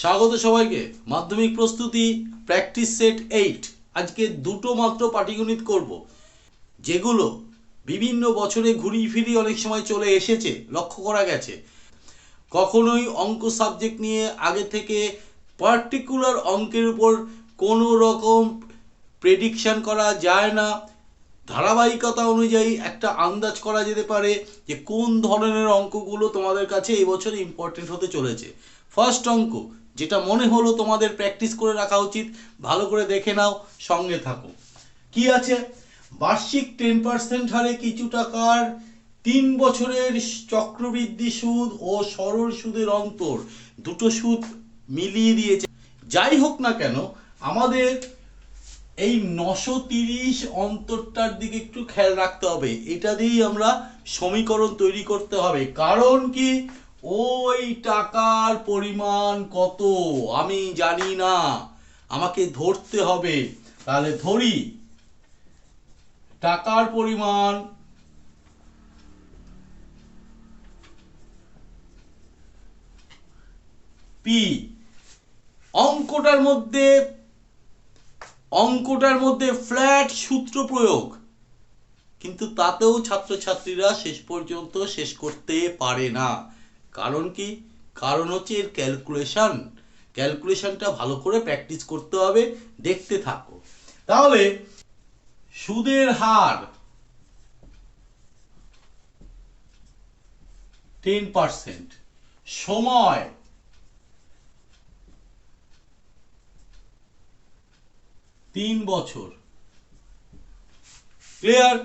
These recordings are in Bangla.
স্বাগত সবাইকে। মাধ্যমিক প্রস্তুতি প্র্যাকটিস সেট এইট। আজকে দুটো মাত্র পাটিগণিত করব, যেগুলো বিভিন্ন বছরে ঘুরিয়ে ফিরিয়ে অনেক সময় চলে এসেছে, লক্ষ্য করা গেছে। কখনোই অঙ্ক সাবজেক্ট নিয়ে আগে থেকে পার্টিকুলার অঙ্কের উপর কোনো রকম প্রেডিকশান করা যায় না। ধারাবাহিকতা অনুযায়ী একটা আন্দাজ করা যেতে পারে যে কোন ধরনের অঙ্কগুলো তোমাদের কাছে এই বছর ইম্পর্টেন্ট হতে চলেছে। ফার্স্ট অঙ্ক যেটা মনে হলো তোমাদের প্র্যাকটিস করে রাখা উচিত, ভালো করে দেখে নাও, সঙ্গে থাকো। কি আছে? বার্ষিক টেন পার্সেন্ট হারে কিছু টাকার তিন বছরের চক্রবৃদ্ধি সুদ ও সরল সুদের অন্তর দুটো সুদ মিলিয়ে দিয়েছে। যাই হোক না কেন, আমাদের এই নশো তিরিশ অন্তরটার দিকে একটু খেয়াল রাখতে হবে। এটা দিয়েই আমরা সমীকরণ তৈরি করতে হবে। কারণ কি? ওই টাকার পরিমাণ কত? আমি জানি না। আমাকে ধরতে হবে। তাহলে ধরি। টাকার পরিমাণ পি অঙ্কটার মধ্যে অঙ্কটার মধ্যে ফ্ল্যাট সূত্র প্রয়োগ। কিন্তু তাতেও ছাত্রছাত্রীরা শেষ পর্যন্ত শেষ করতে পারে না। কারণ কি? কারণ হচ্ছে এর ক্যালকুলেশন ক্যালকুলেশনটা ভালো করে প্র্যাকটিস করতে হবে, দেখতে থাকো। তাহলে, সুদের হার টেন পার্সেন্ট সময় তিন বছর। ক্লিয়ার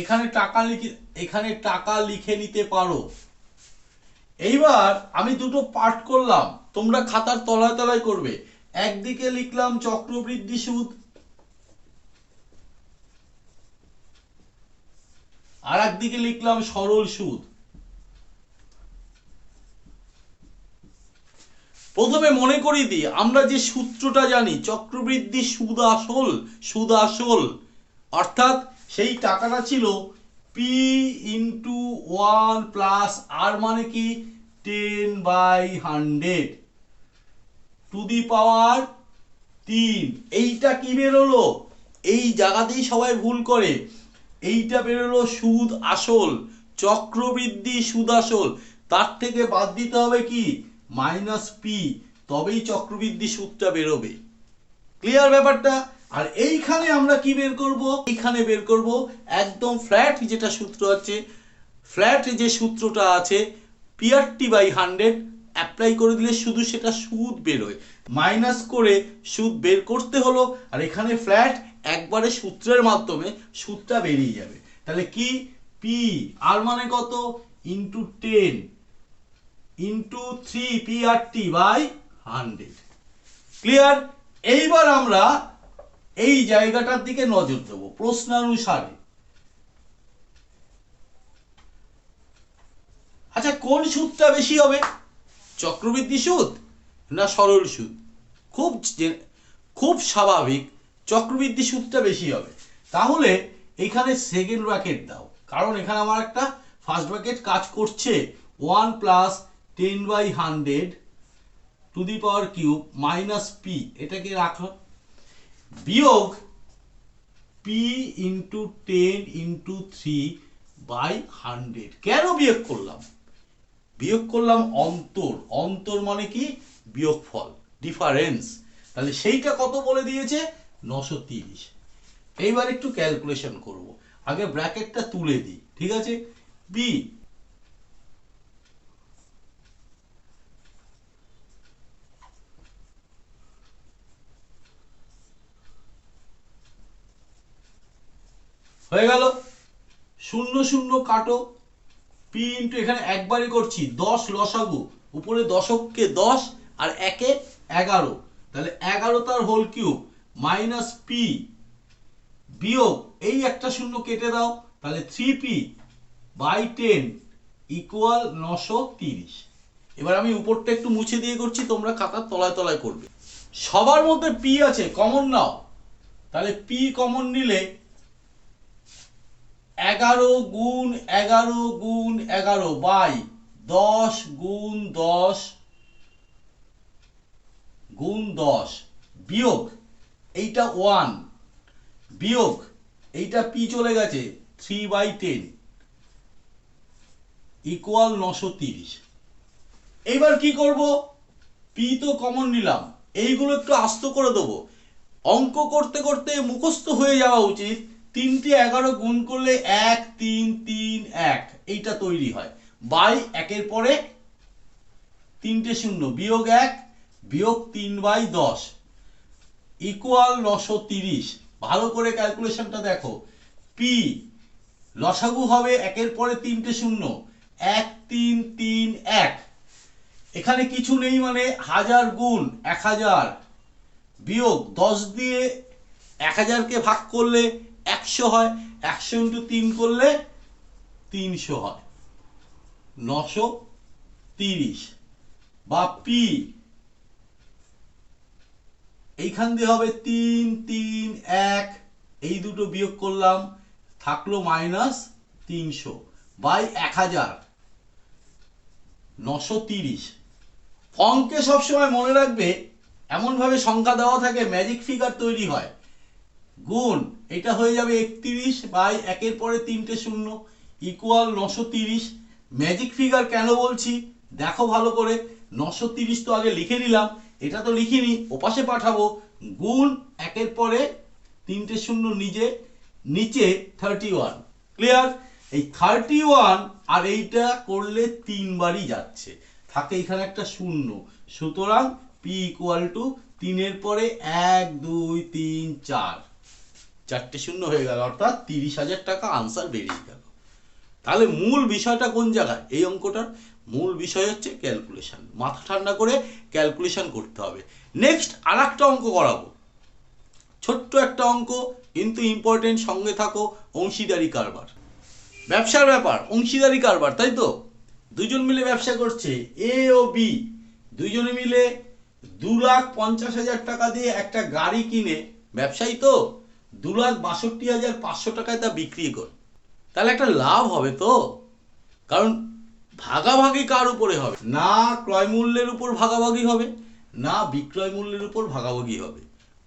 এখানে টাকা লিখে, এখানে টাকা লিখে নিতে পারো। এইবার আমি দুটো পাঠ করলাম, তোমরা খাতার তলায় তলায় করবে। একদিকে লিখলাম চক্রবৃদ্ধি সুদ, আর একদিকে লিখলাম সরল সুদ। প্রথমে মনে করি দিই, আমরা যে সূত্রটা জানি, চক্রবৃদ্ধি সুদ আসল সুদ আসল, অর্থাৎ সেই টাকাটা ছিল P into one plus R মানে কি? Ten by hundred to the power তিন এইটা কি বেরোলো এই জায়গাতেই সবাই ভুল করে। এইটা বেরোলো সুদ আসল, চক্রবৃদ্ধি সুদ আসল। তার থেকে বাদ দিতে হবে কি? মাইনাস পি তবেই চক্রবৃদ্ধি সুদটা বেরোবে। ক্লিয়ার ব্যাপারটা? আর এইখানে আমরা কি বের করব? এইখানে বের করব একদম ফ্ল্যাট যেটা সূত্র আছে। ফ্ল্যাট যে সূত্রটা আছে পিআরটি বাই হান্ড্রেড অ্যাপ্লাই করে দিলে শুধু সেটা সুদ বেরোয় মাইনাস করে সুদ বের করতে হলো, আর এখানে ফ্ল্যাট একবারে সূত্রের মাধ্যমে সুদটা বেরিয়ে যাবে। তাহলে কি? পি আর মানে কত? Into ten into three PRT by hundred clear এইবার আমরা এই জায়গাটার দিকে নজর দেবো, প্রশ্নানুসারে। আচ্ছা কোন সুদটা বেশি হবে? চক্রবৃদ্ধি সুদ না সরল সুদ? খুব খুব স্বাভাবিক চক্রবৃদ্ধি সুদটা বেশি হবে। তাহলে এখানে সেকেন্ড ব্র্যাকেট দাও, কারণ এখানে আমার একটা ফার্স্ট ব্র্যাকেট কাজ করছে। One plus ten by hundred to the power cube minus P এটাকে রাখো। বিয়োগ P into ten into three by hundred কেন বিয়োগ করলাম? বিয়োগ করলাম অন্তর। অন্তর মানে কি? বিয়োগফল ডিফারেন্স তাহলে সেইটা কত বলে দিয়েছে? নশো তিরিশ। এইবার একটু ক্যালকুলেশন করব। আগে ব্র্যাকেটটা তুলে দিই, ঠিক আছে? বি হয়ে গেল শূন্য শূন্য কাটো। পি ইন্টু এখানে একবারই করছি, দশ লসাগু। উপরে দশককে দশ আর একে এগারো। তাহলে এগারো তার হোল কিউব মাইনাস পি বিয়োগ এই একটা শূন্য কেটে দাও, তাহলে three P by ten equal নশো তিরিশ। এবার আমি উপরটা একটু মুছে দিয়ে করছি, তোমরা খাতার তলায় তলায় করবে। সবার মধ্যে পি আছে কমন নাও। তাহলে পি কমন নিলে এগারো গুণ এগারো গুণ এগারো বাই দশ গুণ দশ গুণ দশ বিয়োগ এইটা ওয়ান বিয়োগ এইটা পি চলে গেছে থ্রি বাই টেন ইকুয়াল নশো তিরিশ। এইবার কি করব? পি তো কমন নিলাম। এইগুলো একটু আস্ত করে দেবো। অঙ্ক করতে করতে মুখস্থ হয়ে যাওয়া উচিত। তিনটে এগারো গুণ করলে এক, তিন তিন, এক। এইটা তৈরি হয়। বাই একের পরে তিনটে শূন্য, বিয়োগ এক, বিয়োগ তিন বাই দশ। ইকুয়াল নশো তিরিশ। ভালো করে ক্যালকুলেশনটা দেখো। পি লসাগু হবে একের পরে তিনটে শূন্য। এক, তিন তিন, এক। এখানে কিছু নেই মানে হাজার গুণ এক হাজার। বিয়োগ দশ দিয়ে এক হাজারকে ভাগ করলে একশো হয়, একশো ইন্টু তিন করলে তিনশো হয়। নশো তিরিশ বা পি। এইখান দিয়ে হবে তিন তিন, এক। এই দুটো বিয়োগ করলাম, থাকল মাইনাস তিনশো বাই এক হাজার নশো তিরিশ। অঙ্কে সবসময় মনে রাখবে, এমনভাবে সংখ্যা দেওয়া থাকে ম্যাজিক ফিগার তৈরি হয়। গুণ, এটা হয়ে যাবে একত্রিশ বাই একের পরে তিনটে শূন্য ইকুয়াল নশো তিরিশ। ম্যাজিক ফিগার কেন বলছি? দেখো ভালো করে, নশো তিরিশ তো আগে লিখে নিলাম, এটা তো লিখিনি, ওপাশে পাঠাবো। গুণ, একের পরে তিনটে শূন্য নিজে, নিচে থার্টি ওয়ান ক্লিয়ার এই থার্টি ওয়ান আর এইটা করলে তিনবারই যাচ্ছে। থাকে এখানে একটা শূন্য। সুতরাং পি ইকুয়াল টু তিনের পরে এক, দুই, তিন, চার। চারটে শূন্য হয়ে গেল, অর্থাৎ তিরিশ হাজার টাকা আনসার বেরিয়ে গেল। তাহলে মূল বিষয়টা কোন জায়গায়? এই অঙ্কটার মূল বিষয় হচ্ছে ক্যালকুলেশন মাথা ঠান্ডা করে ক্যালকুলেশন করতে হবে। নেক্সট আর একটা অঙ্ক করাবো। ছোট্ট একটা অঙ্ক, কিন্তু ইম্পর্টেন্ট সঙ্গে থাকো, অংশীদারি কারবার। ব্যবসার ব্যাপার, অংশীদারি কারবার, তাই তো? দুজন মিলে ব্যবসা করছে এ ও বি দুজনে মিলে দু লাখ পঞ্চাশ হাজার টাকা দিয়ে একটা গাড়ি কিনে, ব্যবসায়ী তো? দু লাখ বাষট্টি হাজার পাঁচশো টাকায় তা বিক্রি করে। তাহলে একটা লাভ হবে তো? কারণ ভাগাভাগি কার উপরে হবে? না ক্রয় মূল্যের উপর ভাগাভাগি হবে, না বিক্রয় মূল্যের উপর ভাগাভাগি হবে।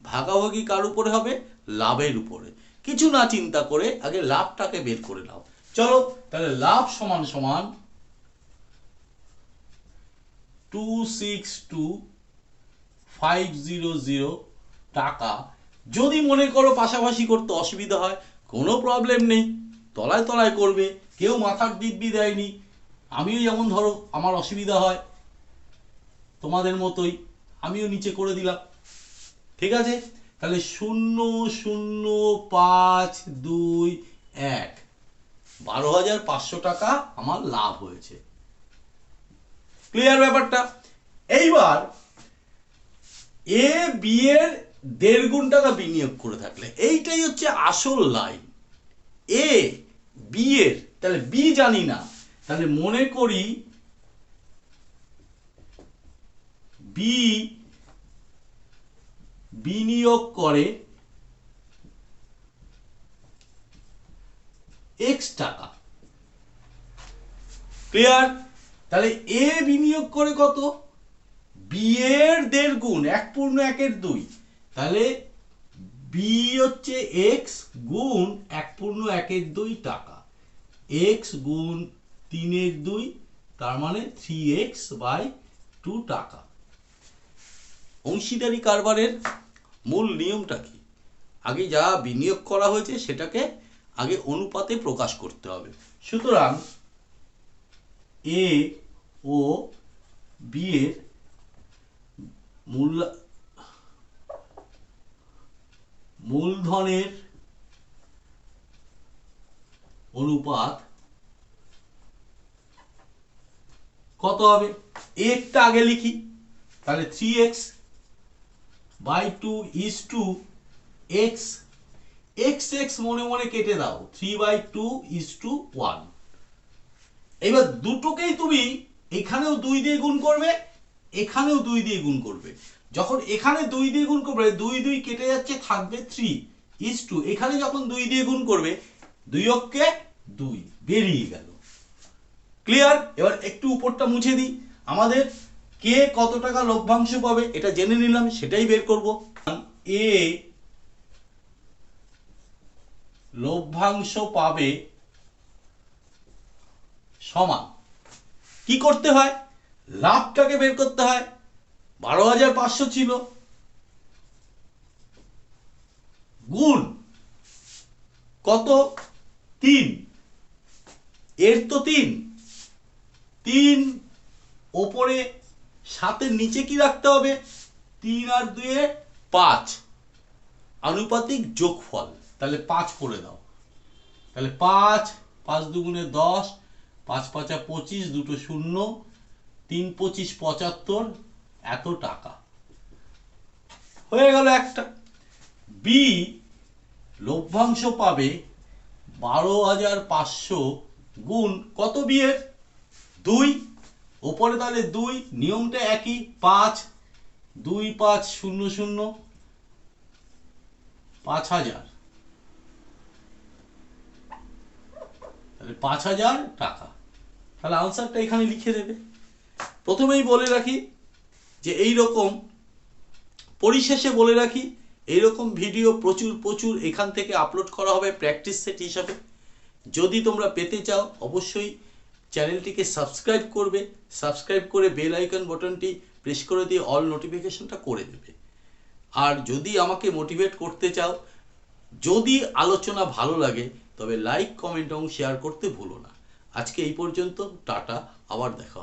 ভাগাভাগি কার উপরে হবে? লাভের উপরে। কিছু না চিন্তা করে আগে লাভটাকে বের করে নাও। চলো, তাহলে লাভ সমান সমান two six two five zero zero টাকা যদি মনে করো পাশাপাশি করতে অসুবিধা হয়, কোনো প্রবলেম নেই, তলায় তলায় করবে, কেউ মাথার দিব্যি দেয়নি। আমিও যেমন ধরো, আমার অসুবিধা হয়, তোমাদের মতোই, আমিও নিচে করে দিলাম। ঠিক আছে? তাহলে শূন্য শূন্য, পাঁচ, দুই, এক। বারো হাজার পাঁচশো টাকা আমার লাভ হয়েছে। ক্লিয়ার ব্যাপারটা? এইবার এ বি এর দেড় গুণ টাকা বিনিয়োগ করে থাকলে। এইটাই হচ্ছে আসল লাইন। এ, বি এর, তাহলে বি জানি না, তাহলে মনে করি বি বিনিয়োগ করে এক্স টাকা। ক্লিয়ার তাহলে এ বিনিয়োগ করে কত? বি এর দেড় গুণ, এক পূর্ণ একের দুই। তাহলে বি হচ্ছে এক্স গুণ এক পূর্ণ একের দুই টাকা। এক্স গুণ তিনের দুই, তার মানে থ্রি এক্স বাই টু টাকা। অংশীদারি কারবারের মূল নিয়মটা কি? আগে যা বিনিয়োগ করা হয়েছে সেটাকে আগে অনুপাতে প্রকাশ করতে হবে। সুতরাং এ ও বি এর মূল মূলধনের অনুপাত কত হবে? একটা আগে লিখি। তাহলে three X by two is two X X X মনে মনে কেটে দাও। Three by two is two one এবার দুটোকেই তুমি এখানেও দুই দিয়ে গুণ করবে, এখানেও দুই দিয়ে গুণ করবে। যখন এখানে দুই দিয়ে গুণ করবে, দুই দুই কেটে যাচ্ছে, থাকবে থ্রি ইজ টু এখানে যখন দুই দিয়ে গুণ করবে, দুই অক্ষে দুই বেরিয়ে গেল। ক্লিয়ার এবার একটু উপরটা মুছে দিই। আমাদের কে কত টাকা লভ্যাংশ পাবে এটা জেনে নিলাম, সেটাই বের করব। এ লভ্যাংশ পাবে সমান। কি করতে হয়? লাভটাকে বের করতে হয়। বারো হাজার পাঁচশো ছিল। গুণ কত? তিন। এর তো তিন। তিন ওপরে সাতের নিচে কি রাখতে হবে? তিন আর দুয়ে পাঁচ। আনুপাতিক যোগফল। তাহলে পাঁচ করে দাও। তাহলে পাঁচ পাঁচ দুগুণে দশ, পাঁচ পাঁচা পঁচিশ, দুটো শূন্য, তিন পঁচিশ পঁচাত্তর এত টাকা। হয়ে গেল একটা। বি লভ্যাংশ পাবে বারো হাজার পাঁচশো গুণ কত বিয়ের? দুই, ওপরে তাহলে দুই, নিয়মটা একই, পাঁচ, দুই, পাঁচ, শূন্য শূন্য, পাঁচ হাজার। তাহলে পাঁচ হাজার টাকা। তাহলে আনসারটা এখানে লিখে দেবে। প্রথমেই বলে রাখি যে এই রকম পরিশেষে বলে রাখি, এইরকম ভিডিও প্রচুর প্রচুর এখান থেকে আপলোড করা হবে প্র্যাকটিস সেট হিসাবে। যদি তোমরা পেতে চাও, অবশ্যই চ্যানেলটিকে সাবস্ক্রাইব করবে সাবস্ক্রাইব করে বেল আইকন বাটনটি প্রেস করে দিয়ে অল নোটিফিকেশনটা করে দেবে। আর যদি আমাকে মোটিভেট করতে চাও, যদি আলোচনা ভালো লাগে, তবে লাইক কমেন্ট এবং শেয়ার করতে ভুলো না। আজকে এই পর্যন্ত, টাটা, আবার দেখা।